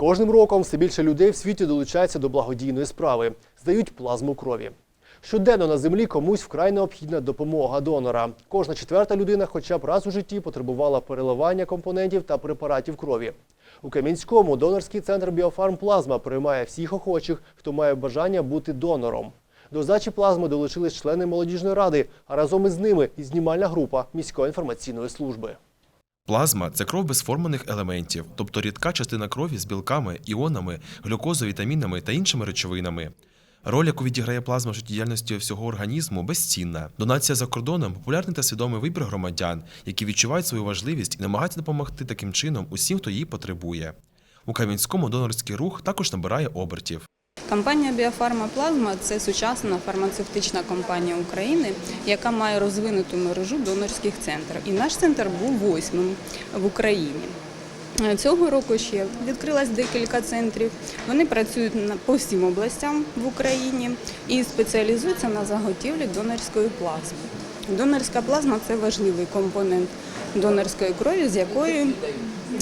кожним роком все більше людей в світі долучаються до благодійної справи, здають плазму крові. Щоденно на землі комусь вкрай необхідна допомога донора. Кожна четверта людина, хоча б раз у житті, потребувала переливання компонентів та препаратів крові. У Кам'янському донорський центр Біофарм Плазма приймає всіх охочих, хто має бажання бути донором. До здачі плазми долучились члени молодіжної ради, а разом із ними і знімальна група міської інформаційної служби. Плазма це кров без формених елементів, тобто рідка частина крові з білками, іонами, глюкозою, вітамінами та іншими речовинами. Роль, яку відіграє плазма в життєдіяльності всього організму, безцінна. Донація за кордоном популярний та свідомий вибір громадян, які відчувають свою важливість і намагаються допомогти таким чином усім, хто її потребує. У Кам'янському донорський рух також набирає обертів. Компанія Біофарма Плазма це сучасна фармацевтична компанія України, яка має розвинуту мережу донорських центрів. І наш центр був восьмим в Україні. Цього року ще відкрилось декілька центрів. Вони працюють по всім областям в Україні і спеціалізуються на заготівлі донорської плазми. Донорська плазма це важливий компонент донорської крові, з якої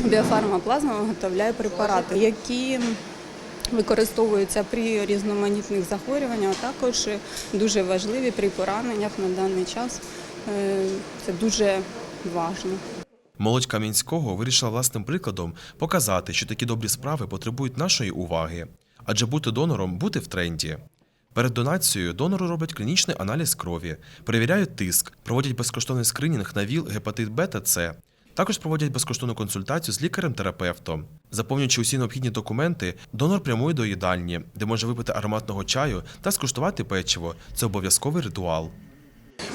біофарма плазма виготовляє препарати, які використовуються при різноманітних захворюваннях, а також дуже важливі при пораненнях на даний час. Е, Це дуже важливо. Молодь Кам'янського вирішила власним прикладом показати, що такі добрі справи потребують нашої уваги, адже бути донором бути в тренді. Перед донацією донору роблять клінічний аналіз крові, перевіряють тиск, проводять безкоштовний скринінг на ВІЛ, гепатит Б та С. Також проводять безкоштовну консультацію з лікарем-терапевтом. Заповнюючи усі необхідні документи, донор прямує до їдальні, де може випити ароматного чаю та скуштувати печиво. Це обов'язковий ритуал.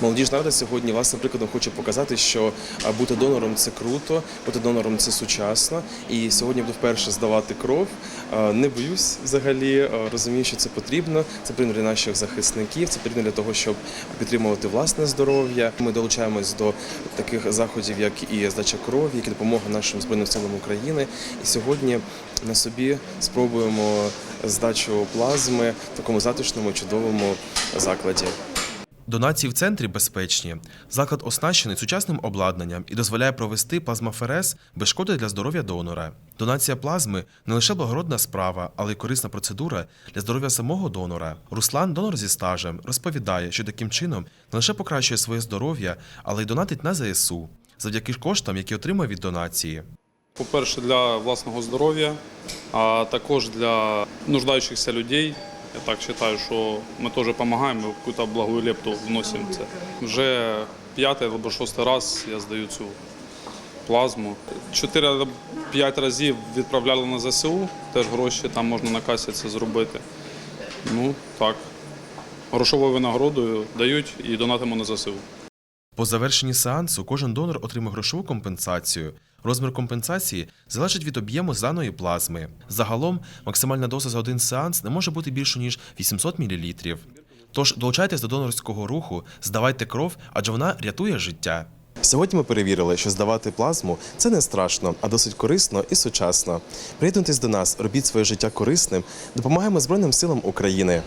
Молодіжна рада сьогодні власним прикладом хоче показати, що бути донором це круто, бути донором це сучасно. І сьогодні буду вперше здавати кров. Не боюсь взагалі, розумію, що це потрібно. Це потрібно для наших захисників, це потрібно для того, щоб підтримувати власне здоров'я. Ми долучаємось до таких заходів, як і здача крові, як і допомога нашим збройним силам України. І сьогодні на собі спробуємо здачу плазми в такому затишному, чудовому закладі. Донації в центрі безпечні. Заклад оснащений сучасним обладнанням і дозволяє провести плазмаферез без шкоди для здоров'я донора. Донація плазми не лише благородна справа, але й корисна процедура для здоров'я самого донора. Руслан, донор зі стажем, розповідає, що таким чином не лише покращує своє здоров'я, але й донатить на ЗСУ завдяки коштам, які отримує від донації. По-перше, для власного здоров'я, а також для нуждаючихся людей. Я так вважаю, що ми теж допомагаємо, якусь благую лепту вносимо це. Вже п'ятий або шостий раз я здаю цю плазму. Чотири-п'ять разів відправляли на ЗСУ, теж гроші, там можна на касі це зробити. Ну так, грошовою винагородою дають і донатимо на ЗСУ. По завершенні сеансу кожен донор отримує грошову компенсацію. Розмір компенсації залежить від об'єму зданої плазми. Загалом максимальна доза за один сеанс не може бути більше ніж 800 мл. Тож долучайтесь до донорського руху, здавайте кров, адже вона рятує життя. Сьогодні ми перевірили, що здавати плазму це не страшно, а досить корисно і сучасно. Приєднуйтесь до нас, робіть своє життя корисним, допомагаємо Збройним силам України.